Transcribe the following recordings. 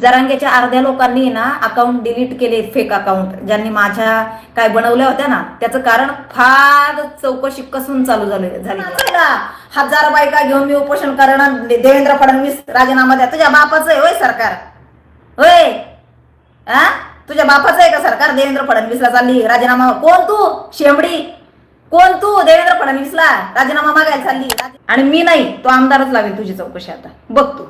जरांगेच्या अर्ध्या लोकांनी ना अकाउंट डिलीट केले फेक अकाउंट ज्यांनी माझ्या काय बनवल्या होत्या ना त्याचं कारण फार चौकशी कसून चालू झाली झाली. हजार बायका घेऊन मी उपोषण करणार देवेंद्र फडणवीस राजीनामा द्या. तुझ्या बापाचं आहे होय सरकार. होय. हा तुझ्या बापाचं आहे का सरकार? देवेंद्र फडणवीसला चालली. राजीनामा कोण तू? शेंबडी. कोण तू? देवेंद्र फडणवीसला. राजीनामा मागायला चालली. आणि मी नाही. तो आमदारच लावेल तुझी चौकशी आता. बघ तू.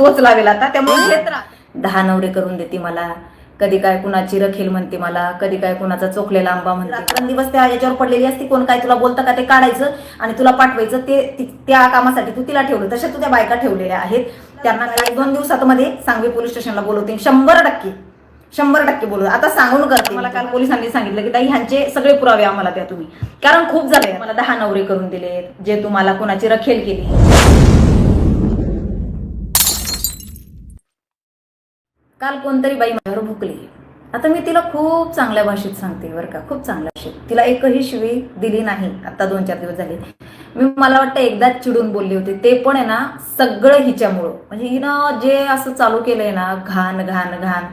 तोच लावेल आता त्यामुळे घेत राहा. दहा नवरे करून देते मला. कधी काय कुणाची रखेल म्हणते मला कधी काय कुणाचा चोखलेला आंबा म्हणते. दिवस त्या याच्यावर पडलेली असती कोण काय तुला बोलतं का ते काढायचं आणि तुला पाठवायचं ते त्या कामासाठी तू तिला ठेवलं. तशा तू त्या बायका ठेवलेल्या आहेत. त्यांना काय दोन दिवसात मध्ये सांगवी पोलीस स्टेशनला बोलवते. शंभर टक्के शंभर टक्के बोलू आता सांगून करते. मला काल पोलिसांनी सांगितलं की ताई ह्यांचे सगळे पुरावे आम्हाला द्या तुम्ही. कारण खूप झाले. मला दहा नवरे करून दिले जे तुम्हाला कोणाची रखेल केली. काल कोणतरी बाई माझ्यावर भुकली. आता मी तिला खूप चांगल्या भाषेत सांगते बरं का खूप चांगल्या भाषेत. तिला एकही शिवी दिली नाही आता दोन चार दिवस झाले. मी मला वाटतं एकदाच चिडून बोलली होती. ते पण आहे ना सगळं हिच्यामुळं. म्हणजे हिनं जे असं चालू केलंय ना घाण घाण घाण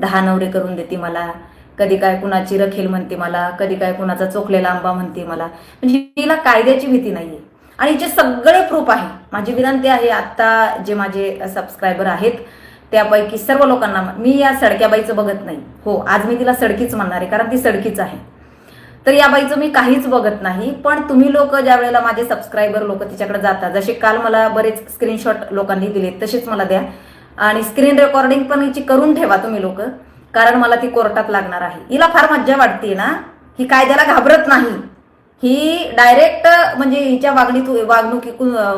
दहा नवरे करून देते मला. कधी काय कुणाची रखेल म्हणते मला कधी काय कुणाचा चोखलेला आंबा म्हणते मला. म्हणजे हिला कायद्याची भीती नाहीये. आणि हिचे सगळे प्रूफ आहे. माझी विनंती आहे आता जे माझे सबस्क्रायबर आहेत त्यापैकी सर्व लोकांना मी या सडक्या बाईचं बघत नाही. हो आज मी तिला सडकीच म्हणणार आहे कारण ती सडकीच आहे. तर या बाईचं मी काहीच बघत नाही पण तुम्ही लोक ज्या वेळेला माझे सबस्क्रायबर लोक तिच्याकडे जातात जसे काल मला बरेच स्क्रीनशॉट लोकांनी दिले तसेच मला द्या. आणि स्क्रीन रेकॉर्डिंग पण हिची करून ठेवा तुम्ही लोक कारण मला ती कोर्टात लागणार आहे. हिला फार मज्जा वाटते ना ही कायद्याला घाबरत नाही. ही डायरेक्ट म्हणजे हिच्या वागणीत वागणुकी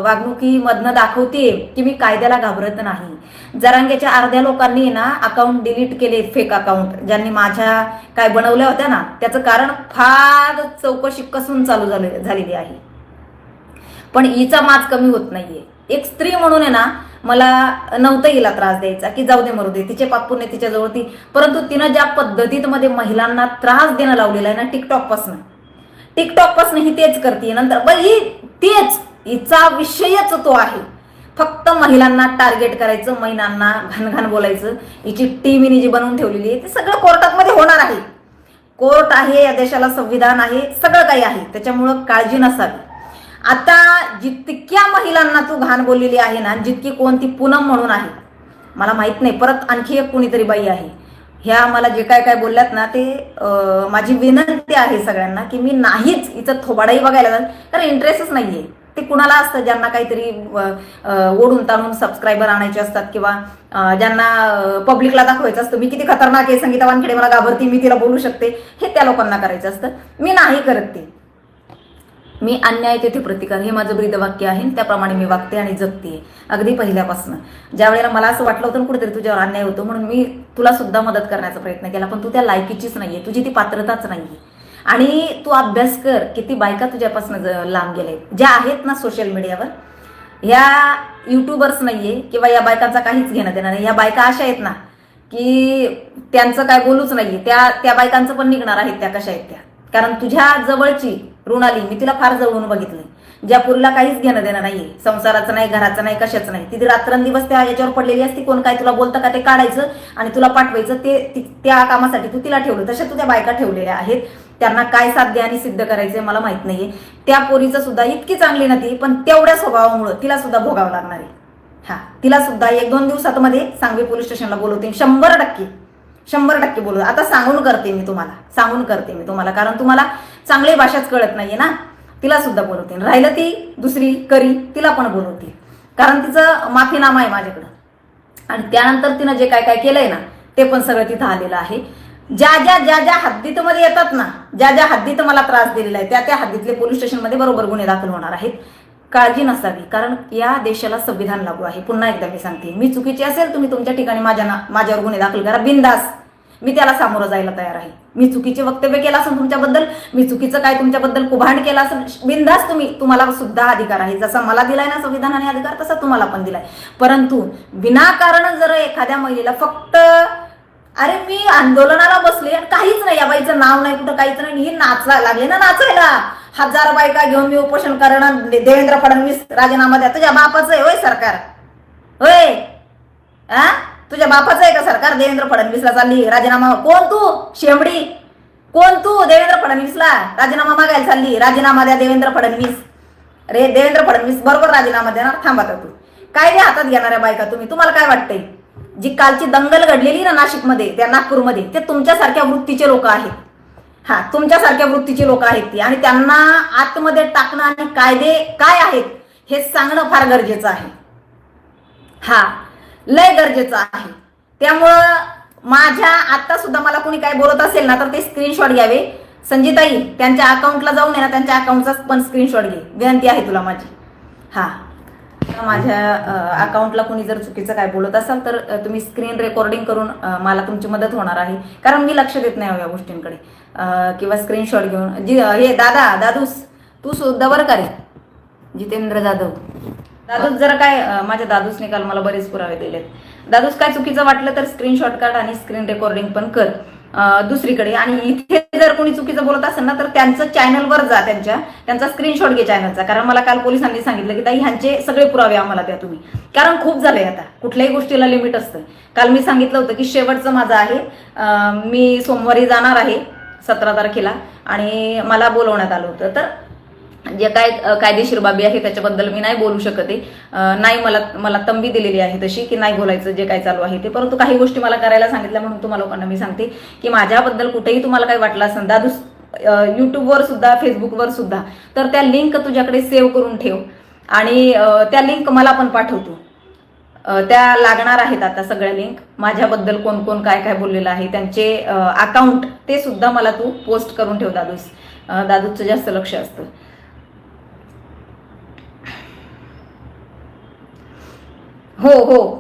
वागणुकीमधनं दाखवते की मी कायद्याला घाबरत नाही. जरांगेच्या अर्ध्या लोकांनी ना अकाउंट डिलीट केले फेक अकाउंट ज्यांनी माझ्या काय बनवल्या होत्या ना त्याचं कारण फार चौकशी कसून चालू झालेली आहे. पण हिचा माज कमी होत नाहीये. एक स्त्री म्हणून आहे ना मला नव्हतं हिला त्रास द्यायचा की जाऊ दे मरू दे तिचे पापूने तिच्याजवळ ती. परंतु तिनं ज्या पद्धतीत मध्ये महिलांना त्रास देणं लावलेला आहे ना टिकटॉकपासून टिकटॉकपासून ही तेच करते नंतर बघ ही तेच हिचा विषयच तो आहे. फक्त महिलांना टार्गेट करायचं महिलांना घाणघाण बोलायचं. हिची टीम जी बनवून ठेवलेली आहे ते सगळं कोर्टात मध्ये होणार आहे. कोर्ट आहे या देशाला संविधान आहे सगळं काही आहे. त्याच्यामुळं काळजी नसावी. आता जितक्या महिलांना तू घाण बोललेली आहे ना जितकी कोणती पूनम म्हणून आहे मला माहीत नाही. परत आणखी एक कुणीतरी बाई आहे. ह्या मला जे काय काय बोलल्यात ना ते माझी विनंती आहे सगळ्यांना की मी नाहीच हिचं थोबाडाही बघायला जात कारण इंटरेस्टच नाहीये. ते कुणाला असतं ज्यांना काहीतरी ओढून ताणून सबस्क्रायबर आणायचे असतात किंवा ज्यांना पब्लिकला दाखवायचं असतं मी किती खतरनाक आहे संगीता वानखेडे मला घाबरती मी तिला बोलू शकते. हे त्या लोकांना करायचं असतं. मी नाही करत ते. मी अन्याय तेथे प्रतिकार हे माझं ब्रीदवाक्य आहे त्याप्रमाणे मी वागते आणि जगते अगदी पहिल्यापासून. ज्या वेळेला मला असं वाटलं होतं कुठेतरी तुझ्यावर अन्याय होतो म्हणून मी तुला सुद्धा मदत करण्याचा प्रयत्न केला पण तू त्या लायकीचीच नाहीये तुझी ती पात्रताच नाहीये. आणि तू अभ्यास कर किती बायका तुझ्यापासून ज- लांब गेले ज्या आहेत ना सोशल मीडियावर ह्या युट्यूबर्स नाहीये किंवा या बायकांचा काहीच घेणं देणार नाही. या बायका अशा आहेत ना की त्यांचं काय बोलूच नाहीये. त्या त्या बायकांचं पण निघणार आहेत त्या कशा आहेत त्या. कारण तुझ्या जवळची ऋणाली मी तिला फार जवळून बघितलंय. ज्या पुरीला काहीच घेणं देणं नाहीये संसाराचं नाही घराचं नाही कशाचं नाही तिथे रात्रंदिवस त्या याच्यावर पडलेली असती कोण काय तुला बोलतं का ते काढायचं आणि तुला पाठवायचं ते त्या कामासाठी तू तिला ठेवलं तशा तू त्या बायका ठेवलेल्या आहेत. त्यांना काय साध्य आणि सिद्ध करायचंय मला माहीत नाहीये. त्या पोरीचं सुद्धा इतकी चांगली नव्हती पण तेवढ्या स्वभावामुळं तिला सुद्धा भोगावं लागणार आहे. हा तिला सुद्धा एक दोन दिवसात मध्ये सांगवी पोलीस स्टेशनला बोलवते शंभर टक्के शंभर टक्के बोलू आता सांगून करते मी तुम्हाला सांगून करते मी तुम्हाला कारण तुम्हाला चांगली भाषाच कळत नाहीये ना. तिला सुद्धा बोलवते. राहिलं ती दुसरी करी तिला पण बोलवते. कारण तिचं माफीनामा आहे माझ्याकडं. आणि त्यानंतर तिनं जे काय काय केलंय ना ते पण सगळं तिथं आलेलं आहे. ज्या ज्या ज्या ज्या हद्दीत मध्ये येतात ना ज्या ज्या हद्दीत मला त्रास दिलेला आहे त्या त्या हद्दीतले पोलीस स्टेशनमध्ये बरोबर गुन्हे दाखल होणार आहेत. काळजी नसावी कारण या देशाला संविधान लागू आहे. पुन्हा एकदा मी सांगते मी चुकीची असेल तुम्ही तुमच्या ठिकाणी माझ्या ना माझ्यावर गुन्हे दाखल करा. बिंदास मी त्याला सामोरं जायला तयार आहे. मी चुकीचे वक्तव्य केलं असेल तुमच्याबद्दल मी चुकीचं काय तुमच्याबद्दल कुभांड केलं असेल बिंदास तुम्ही तुम्हाला सुद्धा अधिकार आहे. जसा मला दिलाय ना संविधानाने अधिकार तसा तुम्हाला पण दिलाय. परंतु विनाकारण जर एखाद्या महिलेला फक्त अरे मी आंदोलनाला बसले आणि काहीच नाही या बाईचं नाव नाही कुठं काहीच नाही ही नाचायला लागले ना नाचायला. हजार बायका घेऊन मी उपोषण करणार देवेंद्र फडणवीस राजीनामा द्या तुझ्या बापाचं आहे होय सरकार. होय. आ? तुझ्या बापाचं आहे का सरकार? देवेंद्र फडणवीसला चालली. राजीनामा कोण तू? शेंबडी. कोण तू? देवेंद्र फडणवीसला. राजीनामा मागायला चालली. राजीनामा द्या देवेंद्र फडणवीस. रे देवेंद्र फडणवीस बरोबर राजीनामा देणार. थांबा तू. काय द्या हातात घेणाऱ्या बायका तुम्ही? तुम्हाला काय वाटतंय? जी कालची दंगल घडलेली ना नाशिकमध्ये त्या नागपूरमध्ये ते तुमच्यासारख्या वृत्तीचे लोक आहेत. हा तुमच्यासारख्या वृत्तीचे लोक आहेत ती. आणि त्यांना आतमध्ये टाकणं आणि कायदे काय आहेत हे सांगणं फार गरजेचं आहे. हा लय गरजेचं आहे. त्यामुळं माझ्या आता सुद्धा मला कोणी काय बोलत असेल ना तर ते स्क्रीनशॉट घ्यावे. संजीताई त्यांच्या अकाउंटला जाऊन आहे ना त्यांच्या अकाउंटचा पण स्क्रीनशॉट घे. विनंती आहे तुला माझी. हा. माझ्या अकाउंटला कोणी जर चुकीचं काय बोलत असाल तर तुम्ही स्क्रीन रेकॉर्डिंग करून मला तुमची मदत होणार आहे. कारण मी लक्ष देत नाही हो या गोष्टींकडे. किंवा स्क्रीनशॉट घेऊन जी हे दादा दादूस तू सुद्धा बरं का रे जितेंद्र जाधव. दादूस जरा काय अं, माझ्या दादूसने काल मला बरेच पुरावे दिलेत. दादूस काय चुकीचं वाटलं तर स्क्रीनशॉट काढ आणि स्क्रीन रेकॉर्डिंग पण कर. अं, दुसरीकडे. आणि इथे जर कोणी चुकीचं बोलत असेल ना तर त्यांचं चॅनलवर जा त्यांच्या. त्यांचा स्क्रीनशॉट घे चॅनलचा कारण मला काल पोलिसांनी सांगितलं की ताई ह्यांचे सगळे पुरावे आम्हाला द्या तुम्ही. कारण खूप झालंय आता. कुठल्याही गोष्टीला लिमिट असतं. काल मी सांगितलं होतं की शेवटचं माझं आहे. अं, मी सोमवारी जाणार आहे सतरा तारखेला. आणि मला बोलवण्यात आलं होतं. तर जे काय कायदेशीर बाबी आहे त्याच्याबद्दल मी नाही बोलू शकत. आहे नाही मला मला तंबी दिलेली आहे तशी की नाही बोलायचं जे काय चालू आहे ते. परंतु काही गोष्टी मला करायला सांगितल्या म्हणून तुम्हाला लोकांना मी सांगते की माझ्याबद्दल कुठेही तुम्हाला काही वाटलं असेल दादूस युट्यूबवर सुद्धा फेसबुकवर सुद्धा तर त्या लिंक तुझ्याकडे सेव्ह करून ठेव. आणि त्या लिंक मला पण पाठवतो. त्या लागणार आहेत आता सगळ्या लिंक माझ्याबद्दल कोण कोण काय काय बोललेलं आहे त्यांचे अकाउंट ते सुद्धा मला तू पोस्ट करून ठेव दादूस. दादूचं जास्त लक्ष असतं. हो हो.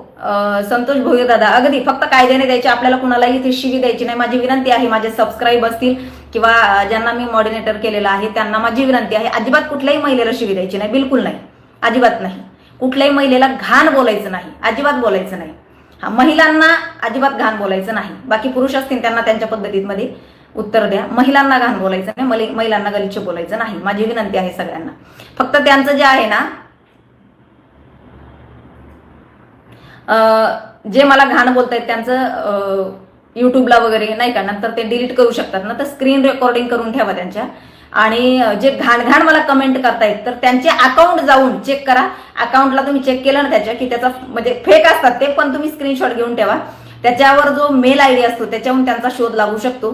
संतोष भोईर दादा अगदी. फक्त कायद्याने द्यायचे आपल्याला कुणालाही इथे शिवी द्यायची नाही. माझी विनंती आहे माझे सबस्क्राईब असतील किंवा ज्यांना मी मॉडिनेटर केलेलं आहे त्यांना माझी विनंती आहे अजिबात कुठल्याही महिलेला शिवी द्यायची नाही. बिलकुल नाही. अजिबात नाही. कुठल्याही महिलेला घाण बोलायचं नाही. अजिबात बोलायचं नाही. हा महिलांना अजिबात घाण बोलायचं नाही. बाकी पुरुष असतील त्यांना त्यांच्या पद्धतीमध्ये उत्तर द्या. महिलांना घाण बोलायचं नाही. महिलांना गलिच्छ बोलायचं नाही. माझी विनंती आहे सगळ्यांना. फक्त त्यांचं जे आहे ना अं, जे मला घाण बोलतायत त्यांचं युट्यूबला वगैरे नाही का नंतर ते डिलीट करू शकतात ना तर स्क्रीन रेकॉर्डिंग करून ठेवा त्यांच्या. आणि जे घाण घाण मला कमेंट करतायत तर त्यांचे अकाउंट जाऊन चेक करा. अकाउंटला तुम्ही चेक केलं ना त्याच्या की त्याचा म्हणजे फेक असतात ते पण तुम्ही स्क्रीनशॉट घेऊन ठेवा. त्याच्यावर जो मेल आय डी असतो त्याच्याहून त्यांचा शोध लागू शकतो.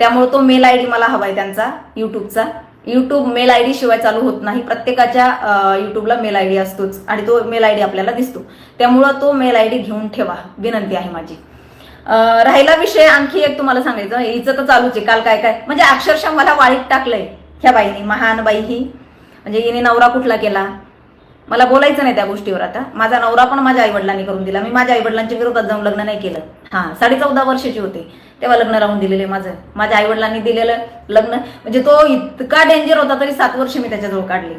त्यामुळे तो मेल आय डी मला हवाय त्यांचा युट्यूबचा युट्यूब मेल आय डी शिवाय चालू होत नाही. प्रत्येकाच्या युट्यूबला मेल आय डी असतोच आणि तो मेल आय डी आपल्याला दिसतो. त्यामुळं तो मेल आय डी घेऊन ठेवा. विनंती आहे माझी. राहिला विषय आणखी एक तुम्हाला सांगायचं. हिचं तर चालूच आहे. काल काय काय? म्हणजे अक्षरशः मला वाळीत टाकलंय ह्या बाईने. महान बाई ही. म्हणजे हिने नवरा कुठला केला? मला बोलायचं नाही त्या गोष्टीवर आता. माझा नवरा पण माझ्या आईवडिलांनी करून दिला. मी माझ्या आईवडिलांच्या विरोधात जाऊन लग्न नाही केलं. हा साडे चौदा वर्षाची होते. तेव्हा लग्न राहून दिलेले माझं. माझ्या आईवडिलांनी दिलेलं लग्न. म्हणजे तो इतका डेंजर होता तरी सात वर्ष मी त्याच्याजवळ काढली.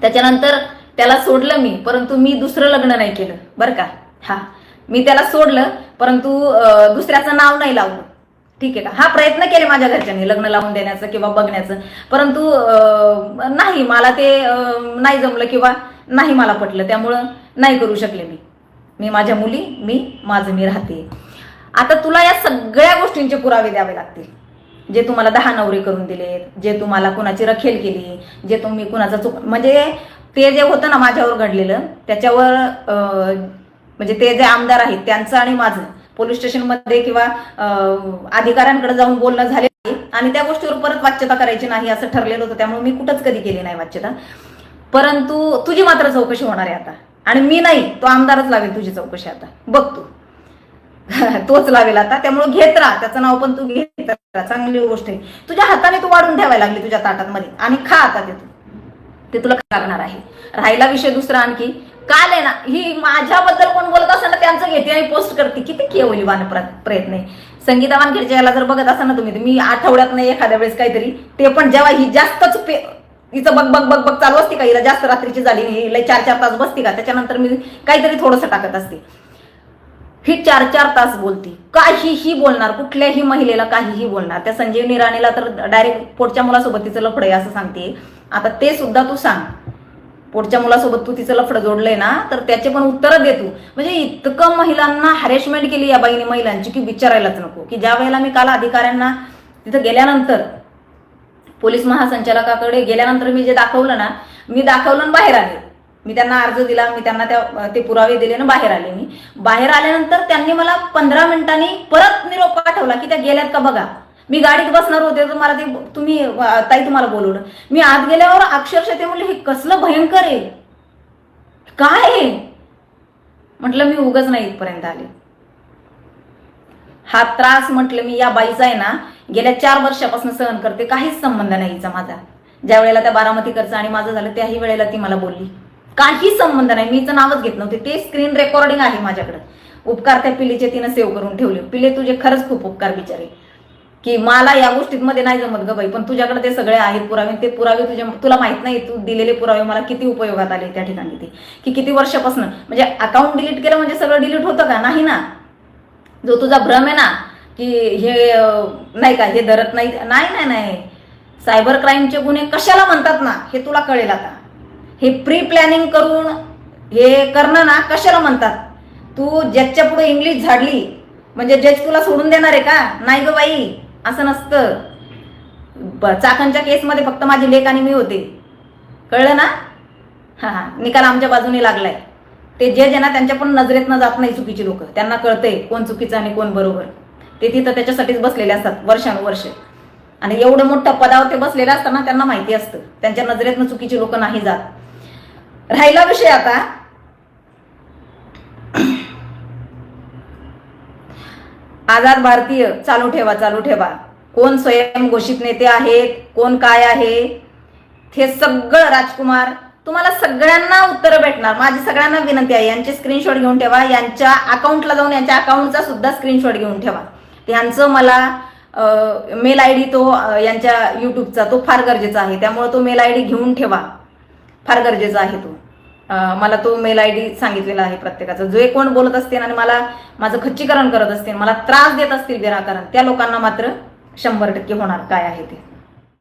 त्याच्यानंतर त्याला सोडलं मी परंतु मी दुसरं लग्न नाही केलं. बरं का? हा. मी त्याला सोडलं परंतु दुसऱ्याचं नाव नाही लावलं. ठीक आहे का? हा प्रयत्न केले माझ्या घरच्यांनी लग्न लावून देण्याचं किंवा बघण्याचं. परंतु नाही मला ते नाही जमलं किंवा नाही मला पटलं त्यामुळं नाही करू शकले मी. मी माझ्या मुली मी माझं मी राहते. आता तुला या सगळ्या गोष्टींचे पुरावे द्यावे लागतील. जे तुम्हाला दहा नवरे करून दिलेत जे तुम्हाला कुणाची रखेल केली जे तुम्ही कुणाचा चुक म्हणजे ते जे होतं ना माझ्यावर घडलेलं त्याच्यावर म्हणजे ते जे आमदार आहेत त्यांचं आणि माझं पोलीस स्टेशनमध्ये किंवा अधिकाऱ्यांकडे जाऊन बोलणं झाले आणि त्या गोष्टीवर परत वाच्यता करायची नाही असं ठरलेलं होतं त्यामुळे मी कुठंच कधी केली नाही वाच्यता. परंतु तुझी मात्र चौकशी होणार आहे आता. आणि मी नाही तो आमदारच लावेल तुझी चौकशी आता. बघ तू. तोच लावेल आता. त्यामुळे घेत राहा. त्याचं नाव पण तू घेत राहा. चांगली गोष्ट आहे. तुझ्या हाताने तू वाढून ठेवायला लागली तुझ्या ताटांमध्ये आणि खा आता ते तू. ते तुला लागणार आहे. राहिला विषय दुसरा आणखी. काल आहे ना ही माझ्याबद्दल कोण बोलत असेल ना त्यांचं घेते आणि पोस्ट करते. किती केवली वान प्रयत्न आहे. संगीता वानखेडच्या याला जर बघत असाल ना तुम्ही मी आठवड्यात नाही एखाद्या वेळेस काहीतरी ते पण जेव्हा ही जास्तच पे हिचं बग बग बग बग चालू असते का? हिला जास्त रात्रीची झाली ही लय चार चार तास बसते का? त्याच्यानंतर मी काहीतरी थोडंसं टाकत असते. ही चार चार तास बोलती. काहीही बोलणार कुठल्याही महिलेला काहीही बोलणार. त्या संजीवनी राणीला तर डायरेक्ट पोटच्या मुलासोबत तिचं लफड आहे असं सांगते. आता ते सुद्धा तू सांग. पोटच्या मुलासोबत तू तिचं लफडं जोडलंय ना तर त्याचे पण उत्तरं दे तू. म्हणजे इतकं महिलांना हॅरेसमेंट केली या बाईने महिलांची की विचारायलाच नको. की ज्या वेळेला मी काल अधिकाऱ्यांना तिथं गेल्यानंतर पोलीस महासंचालकाकडे गेल्यानंतर मी जे दाखवलं ना मी दाखवलं आणि बाहेर आले. मी त्यांना अर्ज दिला मी त्यांना त्या ते पुरावे दिले ना बाहेर आले मी. बाहेर आल्यानंतर त्यांनी मला पंधरा मिनिटांनी परत निरोप पाठवला की त्या गेल्यात का बघा. मी गाडीत बसणार होते तर मला ते तुम्ही ताई तुम्हाला बोलवलं. मी आत गेल्यावर अक्षरशः ते म्हणले हे कसलं भयंकर आहे. काय आहे? म्हटलं मी उगच नाही इथपर्यंत आले. हा त्रास म्हटलं मी या बाईचा आहे ना गेल्या चार वर्षापासून सहन करते काहीच संबंध नाही हिचा माझा. ज्या वेळेला त्या बारामतीकरचं आणि माझं झालं त्याही वेळेला ती मला बोलली. काही संबंध नाही. मी नावच घेत नव्हते. ते स्क्रीन रेकॉर्डिंग आहे माझ्याकडे. उपकार त्या पिलीचे तिनं सेव्ह करून ठेवले. पिले तुझे खरंच खूप उपकार बिचारे. की मला या गोष्टींमध्ये नाही जमत ग बाई पण तुझ्याकडे ते सगळे आहेत पुरावे. ते पुरावे तुझे तुला माहीत नाही तू दिलेले पुरावे मला किती उपयोगात आले त्या ठिकाणी ते. की किती वर्षापासून. म्हणजे अकाउंट डिलीट केलं म्हणजे सगळं डिलीट होतं का? नाही ना. जो तुझा भ्रम आहे ना की हे नाही का हे धरत नाही. नाही नाही नाही. सायबर क्राईमचे गुन्हे कशाला म्हणतात ना हे तुला कळेल आता. हे प्री प्लॅनिंग करून हे करणं ना कशाला म्हणतात? तू जजच्या पुढे इंग्लिश झाडली म्हणजे जज तुला सोडून देणार आहे का? नाही ग बाई असं नसतं. ब- चाकणच्या केसमध्ये फक्त माझी लेख आणि मी होते. कळलं ना? हा हा निकाल आमच्या बाजूने लागलाय. ते जज आहे ना त्यांच्या पण नजरेतनं जात नाही चुकीची लोक. त्यांना कळतंय कोण चुकीचं आणि कोण बरोबर. ते तिथं त्याच्यासाठीच बसलेले असतात वर्षानुवर्ष. आणि एवढं मोठं पदावर ते बसलेलं असताना त्यांना माहिती असतं. त्यांच्या नजरेतनं चुकीची लोक नाही जात. राहिला विषय आता. आझाद भारतीय चालू ठेवा चालू ठेवा. कोण स्वयं घोषित नेते आहेत कोण काय आहे? हे सगळं राजकुमार तुम्हाला सगळ्यांना उत्तरं भेटणार. माझी सगळ्यांना विनंती आहे यांचे स्क्रीनशॉट घेऊन ठेवा. यांच्या अकाउंटला जाऊन यांच्या अकाउंटचा सुद्धा स्क्रीनशॉट घेऊन ठेवा. यांचं मला मेल आय डी तो यांच्या युट्यूबचा तो फार गरजेचा आहे. त्यामुळे तो मेल आय डी घेऊन ठेवा. फार गरजेचा आहे तो. मला तो मेल आय डी सांगितलेला आहे प्रत्येकाचा. जे कोण बोलत असतील आणि मला माझं खच्चीकरण करत असतील मला त्रास देत असतील निराकरण त्या लोकांना मात्र शंभर टक्के होणार. काय आहे ते?